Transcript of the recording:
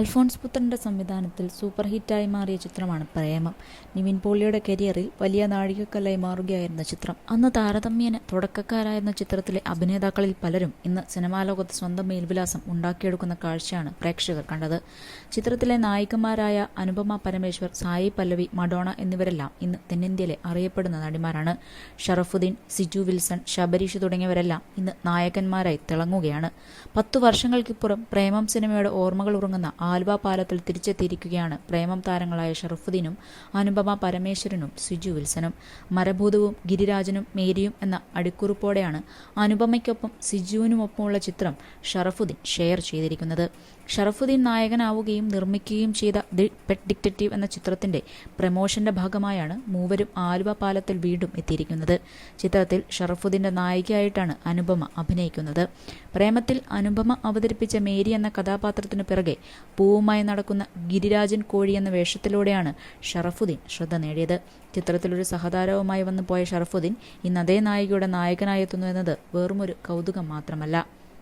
അൽഫോൺസ് പുത്രന്റെ സംവിധാനത്തിൽ സൂപ്പർ ഹിറ്റായി മാറിയ ചിത്രമാണ് പ്രേമം. നിവിൻ പോളിയുടെ കരിയറിൽ വലിയ നാഴികക്കല്ലായി മാറുകയായിരുന്ന ചിത്രം. അന്ന് താരതമ്യേന തുടക്കക്കാരായിരുന്ന ചിത്രത്തിലെ അഭിനേതാക്കളിൽ പലരും ഇന്ന് സിനിമാ ലോകത്ത് സ്വന്തം മേൽവിലാസം ഉണ്ടാക്കിയെടുക്കുന്ന കാഴ്ചയാണ് പ്രേക്ഷകർ കണ്ടത്. ചിത്രത്തിലെ നായികമാരായ അനുപമ പരമേശ്വർ സായി പല്ലവി മഡോണ എന്നിവരെല്ലാം ഇന്ന് തെന്നിന്ത്യയിലെ അറിയപ്പെടുന്ന നടിമാരാണ്. ഷറഫുദ്ദീൻ സിജു വിൽസൺ ശബരീഷ് തുടങ്ങിയവരെല്ലാം ഇന്ന് നായകന്മാരായി തിളങ്ങുകയാണ്. പത്തു വർഷങ്ങൾക്കിപ്പുറം പ്രേമം സിനിമയുടെ ഓർമ്മകൾ ഉറങ്ങുന്ന ആൽവ പാലത്തിൽ തിരിച്ചെത്തിയിരിക്കുകയാണ്. പ്രേമം താരങ്ങളായ ഷറഫുദ്ദീനും അനുപമ പരമേശ്വരനും സിജു വിൽസനും. മരഭൂതവും ഗിരിരാജനും മേരിയും എന്ന അടിക്കുറിപ്പോടെയാണ് അനുപമയ്ക്കൊപ്പം സിജുവിനുമൊപ്പമുള്ള ചിത്രം ഷറഫുദ്ദീൻ ഷെയർ ചെയ്തിരിക്കുന്നത്. ഷറഫുദ്ദീൻ നായകനാവുകയും നിർമ്മിക്കുകയും ചെയ്ത ദി പെറ്റ് ഡിക്റ്ററ്റീവ് എന്ന ചിത്രത്തിന്റെ പ്രമോഷന്റെ ഭാഗമായാണ് മൂവരും ആലുവ പാലത്തിൽ വീണ്ടും എത്തിയിരിക്കുന്നത്. ചിത്രത്തിൽ ഷറഫുദ്ദീന്റെ നായികയായിട്ടാണ് അനുപമ അഭിനയിക്കുന്നത്. പ്രേമത്തിൽ അനുപമ അവതരിപ്പിച്ച മേരി എന്ന കഥാപാത്രത്തിനു പിറകെ പൂവുമായി നടക്കുന്ന ഗിരിരാജൻ കോഴി എന്ന വേഷത്തിലൂടെയാണ് ഷറഫുദ്ദീൻ ശ്രദ്ധ നേടിയത്. ചിത്രത്തിലൊരു സഹതാരവുമായി വന്നു പോയ ഷറഫുദ്ദീൻ ഇന്ന് അതേ നായികയുടെ നായകനായെത്തുന്നു എന്നത് വെറുമൊരു കൗതുകം മാത്രമല്ല.